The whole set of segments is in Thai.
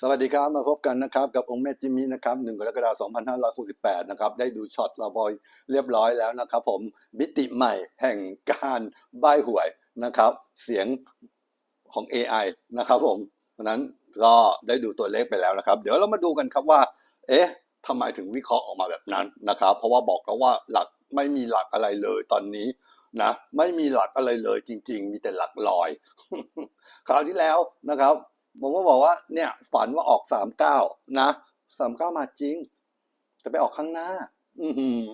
สวัสดีครับมาพบกันนะครับกับองค์แม่จิมมี่นะครับ1กรกฎาคม2568นะครับได้ดูช็อตเราบอยเรียบร้อยแล้วนะครับ ผมมิติใหม่แห่งการใบหวยนะครับ เสียงของ AI นะครับ ผมเพราะนั้นก็ได้ดูตัวเลขไปแล้วนะครับ เดี๋ยวเรามาดูกันครับว่า เอ๊ะทำไมถึงวิเคราะห์ออกมาแบบนั้นนะครับ เพราะว่าบอกแล้วว่าหลักไม่มีหลักอะไรเลยตอนนี้นะไม่มีหลักอะไรเลยจริง ๆ มีแต่หลักลอย คราวที่แล้วนะครับ ผมก็บอกว่า เนี่ย ฝันว่าออกสามเก้านะสามเก้ามาจริง แต่ไปออกข้างหน้า อือหือ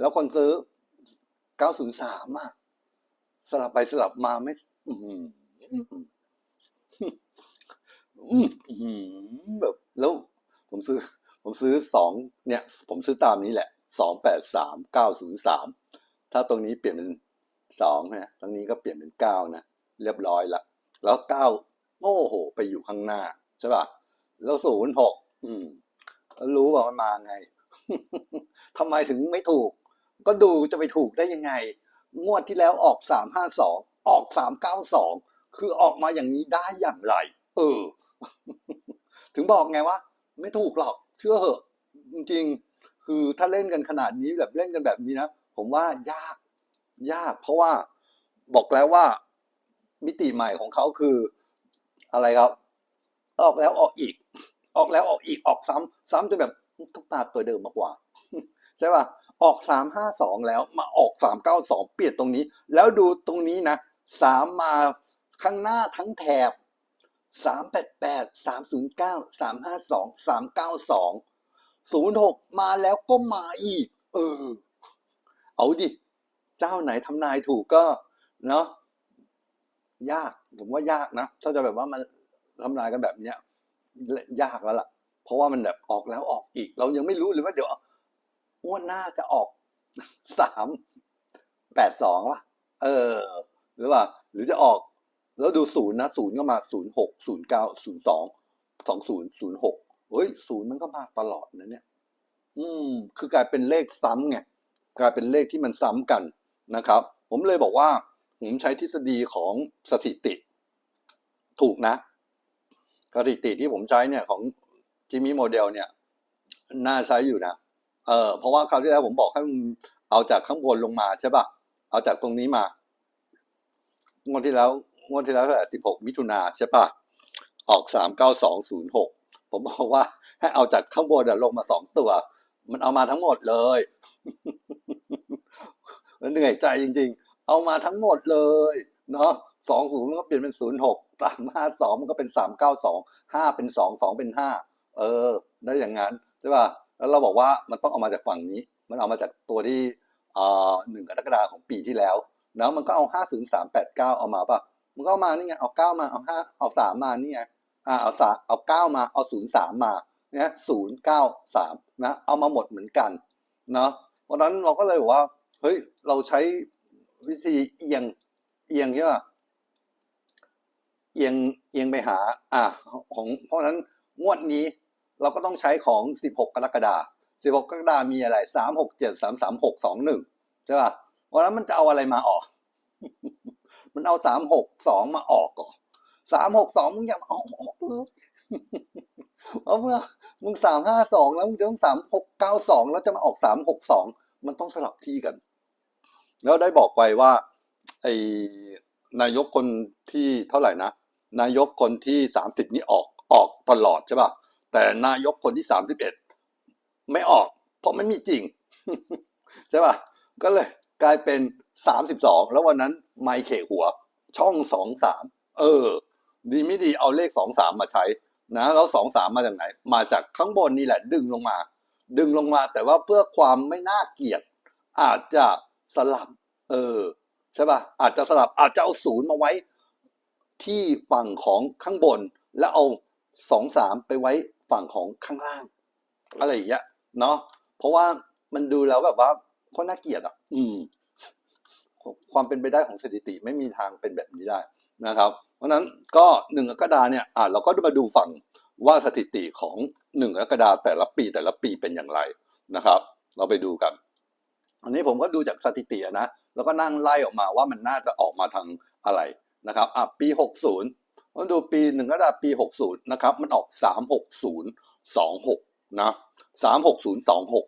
แล้วคนซื้อเก้าศูนย์สามอะสลับไปสลับมาไม่อือหืออือหือแบบ แล้วผมซื้อ ผมซื้อสองเนี่ย ผมซื้อตามนี้แหละสองแปดสามเก้าศูนย์สามถ้าตรงนี้เปลี่ยนเป็นสองนะตรงนี้ก็เปลี่ยนเป็นเก้านะเรียบร้อยละแล้วเก้า โอ้โห ไปอยู่ข้างหน้า ใช่ป่ะ แล้วศูนย์หกอืมรู้ว่ามันมาไงทำไมถึงไม่ถูก ก็ดูจะไปถูกได้ยังไง งวดที่แล้วออกสามห้าสองออกสามเก้าสองคือออกมาอย่างนี้ได้อย่างไร เออ ถึงบอกไงว่า ไม่ถูกหรอก เชื่อเหอะ จริงๆ คือถ้าเล่นกันขนาดนี้แบบเล่นกันแบบนี้นะ ผมว่ายาก ยาก เพราะว่าบอกแล้วว่า มิติใหม่ของเขาคือ อะไรครับ ออกแล้วออกอีก ออกแล้วออกอีกออกซ้ำซ้ำจนแบบต้องตาตัวเดิมมากกว่า ใช่ป่ะออกสามห้าสองแล้วมาออกสามเก้าสองเปลี่ยนตรงนี้ แล้วดูตรงนี้นะสามมาข้างหน้าทั้งแถบสามแปดแปดสามศูนย์เก้าสามห้าสองสามเก้าสองศูนย์หกมาแล้วก็มาอีก เออ เอาดิ เจ้าไหนทำนายถูกก็ เนาะ ยาก ผมว่ายากนะ ถ้าจะแบบว่ามันทำนายกันแบบเนี้ยยากแล้วล่ะ เพราะว่ามันแบบออกแล้วออกอีก เรายังไม่รู้เลยว่าเดี๋ยวงวดหน้าจะออกสามแปดสองวะเออ หรือว่า หรือจะออก แล้วดูศูนย์นะศูนย์ก็มาศูนย์หกศูนย์เก้าศูนย์สองสองศูนย์ศูนย์หกเฮ้ยศูนย์มันก็มาตลอดนะเนี่ย อืม คือกลายเป็นเลขซ้ำไงกลายเป็นเลขที่มันซ้ำกันนะครับ ผมเลยบอกว่า ผมใช้ทฤษฎีของสถิติ ถูกนะสถิติที่ผมใช้เนี่ยของจิมมี่โมเดลเนี่ย น่าใช้อยู่นะเออเพราะว่าคราวที่แล้วผมบอกให้มึงเอาจากข้างบนลงมาใช่ปะเอาจากตรงนี้มางวดที่แล้วงวดที่แล้วเท่าไหร่สิบหกมิถุนาใช่ปะออกสามเก้าสองศูนย์หกผมบอกว่าให้เอาจากข้างบนลงมาสองตัว มันเอามาทั้งหมดเลยเหนื่อยใจจริง เอามาทั้งหมดเลยเนาะสองศูนย์มันก็เปลี่ยนเป็นศูนย์หกสามห้าสองมันก็เป็นสามเก้าสองห้าเป็นสองสองเป็นห้าเออ ได้อย่างนั้นใช่ป่ะแล้วเราบอกว่ามันต้องเอามาจากฝั่งนี้ มันเอามาจากตัวที่เอ่อหนึ่งกรกฎาคมของปีที่แล้วแล้วมันก็เอาห้าศูนย์สามแปดเก้าเอามาป่ะมันก็เอามานี่ไงเอาเก้ามาเอาห้าเอาสามมานี่ไงอ่าเอาสามเอาเก้ามาเอาศูนย์สามมาเนี่ยศูนย์เก้าสามนะเอามาหมดเหมือนกันเนาะเพราะนั้นเราก็เลยบอกว่าเฮ้ยเราใช้ วิธีเอียงเอียงใช่ป่ะเอียงเอียงไปหา อ่า ของ เพราะฉะนั้นงวดนี้เราก็ต้องใช้ของ 16 กรกฎาคม16 กรกฎาคมมีอะไร 3 6 7 3 3 6 2 1ใช่ป่ะเพราะนั้นมันจะเอาอะไรมาออก มันเอา 3 6 2 มาออกก่อน3 6 2 มึงอย่ามาเอาออกเลยเพราะเมื่อมึง 3 5 2 แล้วมึงจะต้อง 3 6 9 2 แล้วจะมาออก 3 6 2 มันต้องสลับที่กัน แล้วได้บอกไปว่าไอ้นายกคนที่เท่าไหร่นะ นายกคนที่สามสิบนี่ออกออกตลอดใช่ป่ะแต่นายกคนที่สามสิบเอ็ดไม่ออก เพราะไม่มีจริง ใช่ป่ะก็เลยกลายเป็นสามสิบสองแล้ววันนั้นไมค์เขหัว ช่องสองสามเออ ดีไม่ดีเอาเลขสองสามมาใช้ นะแล้วสองสามมาจากไหน มาจากข้างบนนี่แหละ ดึงลงมา ดึงลงมาแต่ว่าเพื่อความไม่น่าเกลียด อาจจะ สลับ เออ ใช่ป่ะอาจจะสลับอาจจะเอาศูนย์มาไว้ ที่ฝั่งของข้างบน แล้วเอาสองสามไปไว้ฝั่งของข้างล่าง อะไรอย่างเงี้ยเนาะเพราะว่ามันดูแล้วแบบว่าคนน่าเกลียดอะ อืม ความเป็นไปได้ของสถิติไม่มีทางเป็นแบบนี้ได้นะครับ เพราะฉะนั้นก็หนึ่งกรกฎาเนี่ยอ่าเราก็มาดูฝั่งว่าสถิติของหนึ่งกรกฎาแต่ละปีแต่ละปีเป็นอย่างไรนะครับ เราไปดูกัน อันนี้ผมก็ดูจากสถิตินะ แล้วก็นั่งไล่ออกมาว่ามันน่าจะออกมาทางอะไรนะครับอะปี 60มาดูปีหนึ่งกรกฎาคมปีหกศูนย์นะครับ มันออกสามหกศูนย์สองหกนะสามหกศูนย์สองหก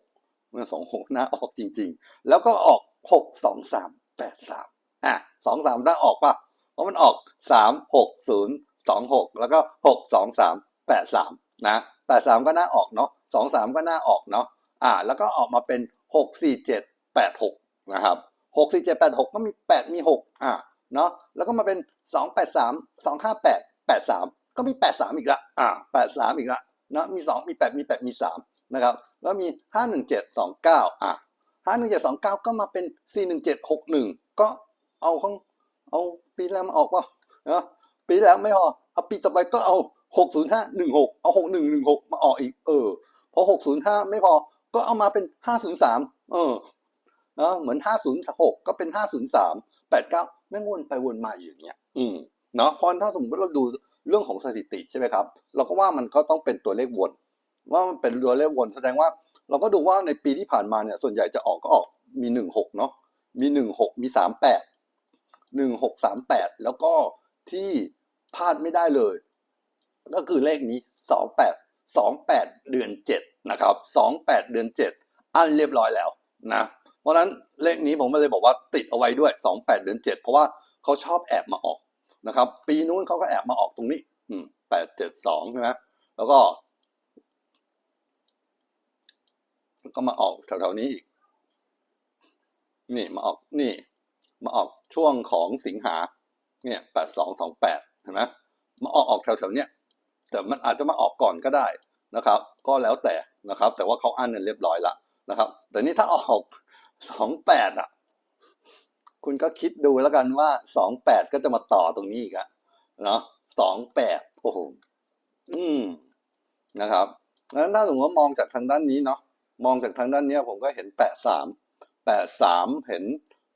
เมื่อสอกน่าออกจริง ๆ แล้วก็ออกหกสองสามแปดสามอะสองสามน่าออกป่ะเพราะมันออกสามหกศูนย์สองหกแล้วก็หกสองสามแปดสามนะแปดสามก็น่าออกเนาะสองสามก็น่าออกเนาะอ่าแล้วก็ออกมาเป็นหกสี่เจ็ด แปดหกนะครับหกสี่เจ็ดแปดหกก็มีแปดมีหกอ่าเนาะแล้วก็มาเป็นสองแปดสามสองห้าแปดแปดสามก็มีแปดสามอีกละอ่าแปดสามอีกละเนาะมีสองมีแปดมีแปดมีสามนะครับแล้วมีห้าหนึ่งเจ็ดสองเก้าอ่าห้าหนึ่งเจ็ดสองเก้าก็มาเป็นสี่หนึ่งเจ็ดหกหนึ่งก็เอาข้างเอาปีแล้วมาออกป่ะนาะปีแล้วไม่พอเอาปีต่อไปก็เอาหกศูนย์ห้าหนึ่งหกเอาหกหนึ่งหนึ่งหกมาออกอีกเออพอหกศูนย์ห้าไม่พอก็เอามาเป็นห้าศูนย์สามเออ นะเหมือนห้าศูนย์หกก็เป็นห้าศูนย์สามแปดเก้าไม่งวนไปวนมาอยู่อย่างเงี้ย อืมเนาะเพราะถ้าสมมติเราดูเรื่องของสถิติใช่ไหมครับ เราก็ว่ามันก็ต้องเป็นตัวเลขวน ว่ามันเป็นตัวเลขวนแสดงว่า เราก็ดูว่าในปีที่ผ่านมาเนี่ย ส่วนใหญ่จะออกก็ออกมีหนึ่งหกเนาะมีหนึ่งหกมีสามแปดหนึ่งหกสามแปดแล้วก็ที่พลาดไม่ได้เลย ก็คือเลขนี้สองแปดสองแปดเดือนเจ็ดนะครับสองแปดเดือนเจ็ดอันเรียบร้อยแล้วนะ เพราะนั้นเลขนี้ผมเลยบอกว่าติดเอาไว้ด้วยสองแปดเดือนเจ็ดเพราะว่าเขาชอบแอบมาออกนะครับ ปีนู้นเขาก็แอบมาออกตรงนี้อืมแปดเจ็ดสองใช่ไหมแล้วก็ก็มาออกแถวๆนี้อีก นี่มาออกนี่ มาออกช่วงของสิงหา เนี่ยแปดสองสองแปดเห็นไหมมาออกออกแถวๆเนี้ยแต่มันอาจจะมาออกก่อนก็ได้นะครับ ก็แล้วแต่นะครับ แต่ว่าเขาอั้นเนี่ยเรียบร้อยละนะครับ แต่นี่ถ้าออก สองแปดอะ คุณก็คิดดูแล้วกันว่าสองแปดก็จะมาต่อตรงนี้อีกอะเนาะสองแปดโอ้โหอืมนะครับงั้นถ้าสมมติว่ามองจากทางด้านนี้เนาะมองจากทางด้านเนี้ยผมก็เห็นแปดสามแปดสามเห็น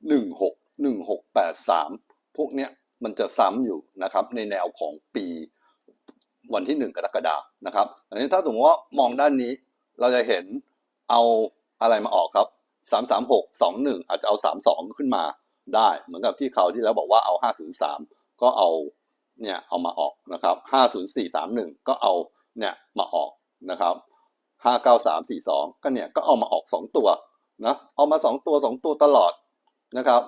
หนึ่งหกหนึ่งหกแปดสามพวกเนี้ยมันจะซ้ำอยู่นะครับ ในแนวของปีวันที่หนึ่งกรกฎานะครับ อันนี้ถ้าสมมติว่ามองด้านนี้ เราจะเห็นเอาอะไรมาออกครับ สามสามหกสองหนึ่งอาจจะเอาสามสองขึ้นมาได้ เหมือนกับที่เขาที่แล้วบอกว่าเอาห้าศูนย์สามก็เอาเนี่ยเอามาออกนะครับห้าศูนย์สี่สามหนึ่งก็เอาเนี่ยมาออกนะครับห้าเก้าสามสี่สองก็เนี่ยก็เอามาออกสองตัวนะเอามาสองตัวสองตัวตลอดนะครับ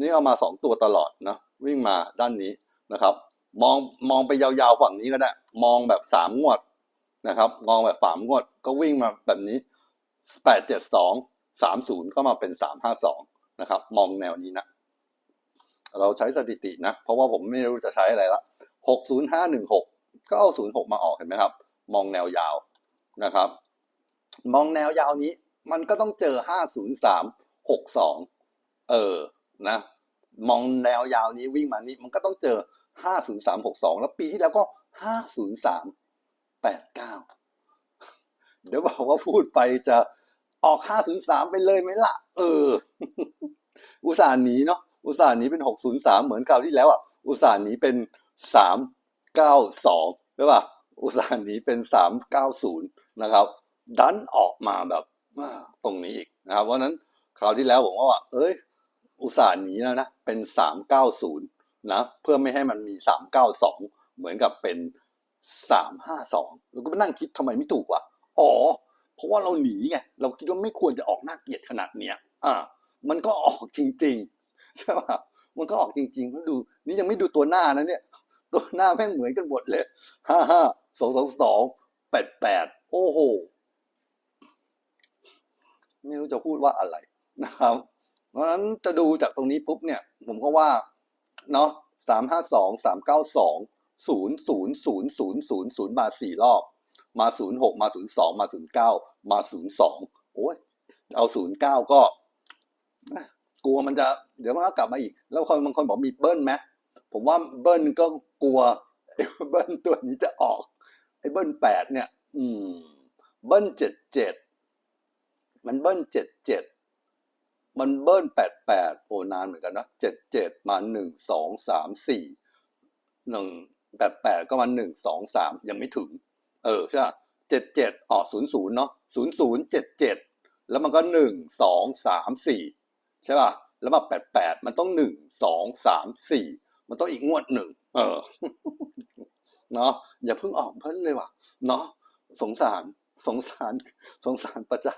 นี่เอามาสองตัวตลอดนะวิ่งมาด้านนี้นะครับมองมองไปยาวๆฝั่งนี้ก็ได้ มองแบบสามงวดนะครับ มองแบบสามงวดก็วิ่งมาแบบนี้แปดเจ็ดสอง สามศูนย์ก็มาเป็นสามห้าสองนะครับ มองแนวนี้นะ เราใช้สถิตินะ เพราะว่าผมไม่รู้จะใช้อะไรละหกศูนย์ห้าหนึ่งหกก็เอาศูนย์หกมาออกเห็นไหมครับ มองแนวยาวนะครับ มองแนวยาวนี้ มันก็ต้องเจอห้าศูนย์สามหกสองเออนะ มองแนวยาวนี้วิ่งมานี้ มันก็ต้องเจอห้าศูนย์สามหกสองแล้วปีที่แล้วก็ห้าศูนย์สามแปดเก้าเดี๋ยวบอกว่าพูดไปจะ ออกห้าศูนย์สามไปเลยไหมล่ะ เออ อุตส่าห์หนีเนาะอุตส่าห์หนีเป็นหกศูนย์สามเหมือนคราวที่แล้วอะอุตส่าห์หนีเป็นสามเก้าสองใช่ป่ะอุตส่าห์หนีเป็นสามเก้าศูนย์นะครับ ดันออกมาแบบตรงนี้อีกนะครับเพราะฉะนั้นคราวที่แล้วผมก็ว่า เอ้ย อุตส่าห์หนีแล้วนะเป็นสามเก้าศูนย์นะเพื่อไม่ให้มันมีสามเก้าสองเหมือนกับเป็นสามห้าสองแล้วก็มานั่งคิดทำไมไม่ถูกวะอ๋อ เพราะว่าเราหนีไงเราคิดว่าไม่ควรจะออกหน่าเกลียดขนาดเนี้ยอ่า มันก็ออกจริงๆใช่ป่ะมันก็ออกจริงๆแล้วดูนี่ยังไม่ดูตัวหน้านะเนี่ย ตัวหน้าแม่งเหมือนกันหมดเลยห้าห้าสองสองสองแปดแปดโอ้โหไม่รู้จะพูดว่าอะไรนะครับ เพราะฉะนั้นจะดูจากตรงนี้ปุ๊บเนี่ย ผมก็ว่าเนาะสามห้าสองสามเก้าสองศูนย์ศูนย์ศูนย์ศูนย์ศูนย์ศูนย์มาสี่รอบ มาศูนย์หกมาศูนย์สองมาศูนย์เก้ามาศูนย์สองโอ้ยเอาศูนย์เก้าก็กลัวมันจะเดี๋ยวมันก็กลับมาอีก แล้วคนบางคนบอกมีเบิ้ลไหมผมว่าเบิ้ลก็กลัวเบิ้ลตัวนี้จะออกไอ้เบิ้ลแปดเนี่ย อืม เบิ้ลเจ็ดเจ็ดมันเบิ้ลเจ็ดเจ็ดมันเบิ้ลแปดแปดโอ้นานเหมือนกันนะเจ็ดเจ็ดมาหนึ่งสองสามสี่หนึ่งแปดแปดก็มาหนึ่งสองสามยังไม่ถึง เออใช่เจ็ดเจ็ดออกศูนย์ศูนย์เนาะศูนย์ศูนย์เจ็ดเจ็ดแล้วมันก็หนึ่งสองสามสี่ใช่ป่ะแล้วมาแปดแปดมันต้องหนึ่งสองสามสี่มันต้องอีกงวดหนึ่งเออเนาะอย่าเพิ่งออกเพิ่นเลยว่ะเนาะสงสารสงสารสงสารประชา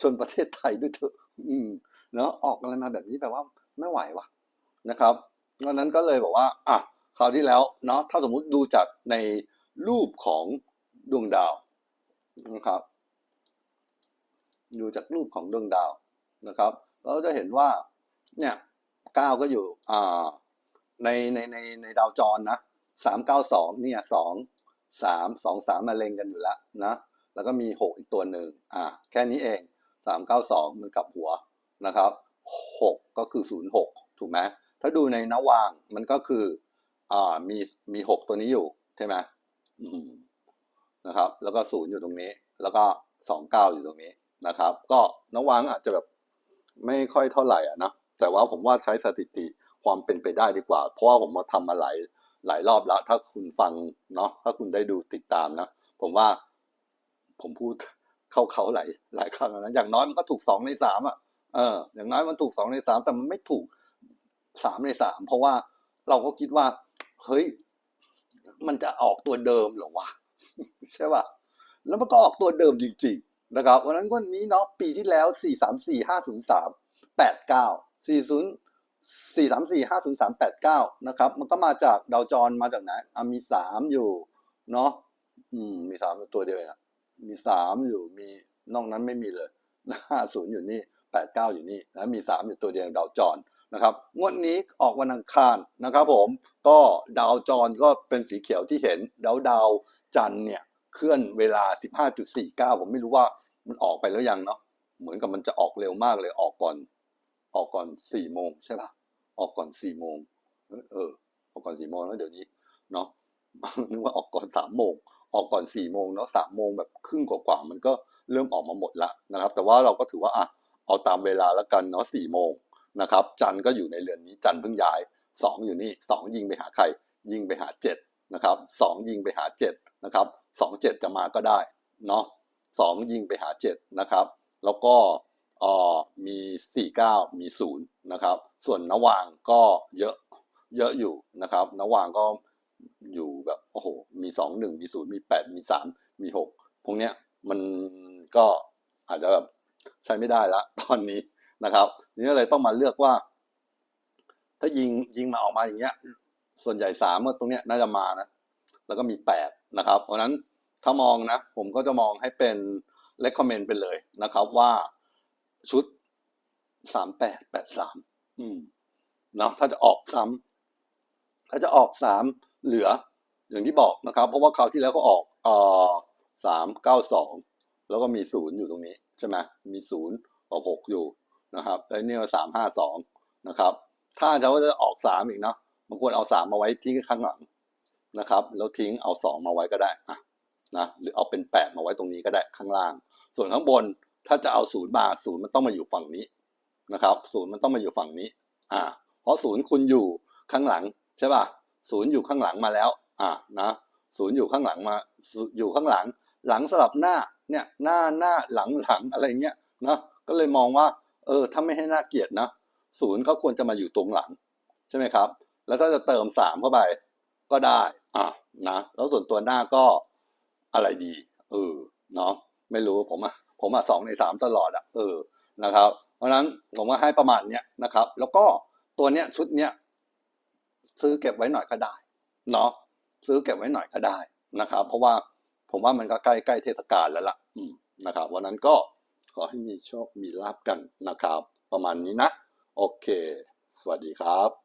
ชนประเทศไทยด้วยเถอะอืมเนาะออกอะไรมาแบบนี้แบบว่าไม่ไหวว่ะนะครับวันนั้นก็เลยบอกว่าอะคราวที่แล้วเนาะถ้าสมมุติดูจากในรูปของ ดวงดาวนะครับ ดูจากรูปของดวงดาวนะครับ เราจะเห็นว่าเนี่ยเก้าก็อยู่อ่าในในในในดาวจรนะสามเก้าสองเนี่ยสองสามสองสามมาเล็งกันอยู่แล้วนะแล้วก็มีหกอีกตัวหนึ่งอ่าแค่นี้เองสามเก้าสองมันกลับหัวนะครับหกก็คือศูนย์หกถูกไหมถ้าดูในนวางมันก็คืออ่ามีมีหกตัวนี้อยู่ใช่ไหมอืม นะครับ แล้วก็ศูนย์อยู่ตรงนี้ แล้วก็สองเก้าอยู่ตรงนี้นะครับ ก็นวางอาจจะแบบไม่ค่อยเท่าไหร่อะนะแต่ว่าผมว่าใช้สถิติความเป็นไปได้ดีกว่า เพราะว่าผมมาทำมาหลายหลายรอบแล้ว ถ้าคุณฟังเนาะถ้าคุณได้ดูติดตามนะ ผมว่าผมพูดเข้าเขาหลายหลายครั้งแล้วนะอย่างน้อยมันก็ถูกสองในสามอะเอออย่างน้อยมันถูกสองในสามแต่มันไม่ถูกสามในสามเพราะว่าเราก็คิดว่า เฮ้ย มันจะออกตัวเดิมเหรอวะ ใช่ป่ะ แล้วมันก็ออกตัวเดิมจริงๆนะครับวันนั้นวันนี้เนาะปีที่แล้วสี่สามสี่ห้าศูนย์สามแปดเก้าสี่ศูนย์สี่สามสี่ห้าศูนย์สามแปดเก้านะครับ มันก็มาจากดาวจรมาจากไหนอะมีสามอยู่เนาะอืมมีสามตัวเดียวเองอะมีสามอยู่มีนอกนั้นไม่มีเลยห้าศูนย์อยู่นี่ แปดเก้าอยู่นี่นะมีสามอยู่ตัวเดียวดาวจรนะครับงวดนี้ออกวันอังคารนะครับผมก็ดาวจรก็เป็นสีเขียวที่เห็นดาวดาวจันทร์เนี่ยเคลื่อนเวลา 15.49 ผมไม่รู้ว่ามันออกไปแล้วยังเนาะเหมือนกับมันจะออกเร็วมากเลยออกก่อน ออกก่อนสี่โมงใช่ปะออกก่อนสี่โมงเออ ออกก่อนสี่โมงแล้วเดี๋ยวนี้เนาะนึกว่าออกก่อนสามโมงออกก่อนสี่โมงเนาะสามโมงแบบครึ่งกว่าๆมันก็เริ่มออกมาหมดละนะครับ แต่ว่าเราก็ถือว่าอะ เอาตามเวลาแล้วกันเนาะสี่โมงนะครับจันก็อยู่ในเรือนนี้จันเพิ่งย้ายสองอยู่นี่สองยิงไปหาใคร ยิงไปหาเจ็ดนะครับสองยิงไปหาเจ็ดนะครับสองเจ็ดจะมาก็ได้เนาะสองยิงไปหาเจ็ดนะครับแล้วก็เออมีสี่เก้ามีศูนย์นะครับส่วนนวางก็เยอะเยอะอยู่นะครับนวางก็อยู่แบบโอ้โหมีสองหนึ่งมีศูนย์มีแปดมีสามมีหกพวกเนี้ยมันก็อาจจะแบบ ใช้ไม่ได้ละตอนนี้นะครับนี่ก็เลยต้องมาเลือกว่า ถ้ายิงยิงมาออกมาอย่างเงี้ย ส่วนใหญ่สามตรงเนี้ยน่าจะมานะ แล้วก็มีแปดนะครับ เพราะนั้นถ้ามองนะ ผมก็จะมองให้เป็น recommend ไปเลยนะครับ ว่าชุดสามแปดแปดสามอืมเนาะถ้าจะออกซ้ำถ้าจะออกสามเหลือ อย่างที่บอกนะครับ เพราะว่าคราวที่แล้วก็ออกเอ่อสามเก้าสองแล้วก็มีศูนย์อยู่ตรงนี้ ช่ไหมมีศูนย์ออกหกอยู่นะครับแล้วนี่ก็สามห้าสองนะครับ ถ้าจะว่าจะออกสามอีกเนาะบางคนเอาสามมาไว้ที่ข้างหลังนะครับ แล้วทิ้งเอาสองมาไว้ก็ได้อะนะหรือเอาเป็นแปดมาไว้ตรงนี้ก็ได้ข้างล่าง ส่วนข้างบนถ้าจะเอาศูนย์มาศูนย์มันต้องมาอยู่ฝั่งนี้นะครับศูนย์มันต้องมาอยู่ฝั่งนี้ อ่า เพราะศูนย์คุณอยู่ข้างหลังใช่ป่ะศูนย์อยู่ข้างหลังมาแล้ว อ่านะศูนย์อยู่ข้างหลังมาอยู่ข้างหลัง หลังสลับหน้า เนี่ยหน้าหน้าหลังหลังอะไรเงี้ยนะก็เลยมองว่า เออถ้าไม่ให้น่าเกลียดนะศูนย์เขาควรจะมาอยู่ตรงหลัง ใช่ไหมครับ แล้วถ้าจะเติมสามเข้าไป ก็ได้อะนะแล้วส่วนตัวหน้าก็อะไรดีเออเนาะไม่รู้ผมอะผมอะสองในสามตลอดอะเออนะครับ เพราะฉะนั้นผมก็ให้ประมาณเนี้ยนะครับ แล้วก็ตัวเนี้ยชุดเนี้ยซื้อเก็บไว้หน่อยก็ได้เนาะซื้อเก็บไว้หน่อยก็ได้นะครับ เพราะว่า ผมว่ามันก็ใกล้ใกล้เทศกาลแล้วล่ะนะครับ วันนั้นก็ขอให้มีโชค มีลาบกันนะครับ ประมาณนี้นะ โอเค สวัสดีครับ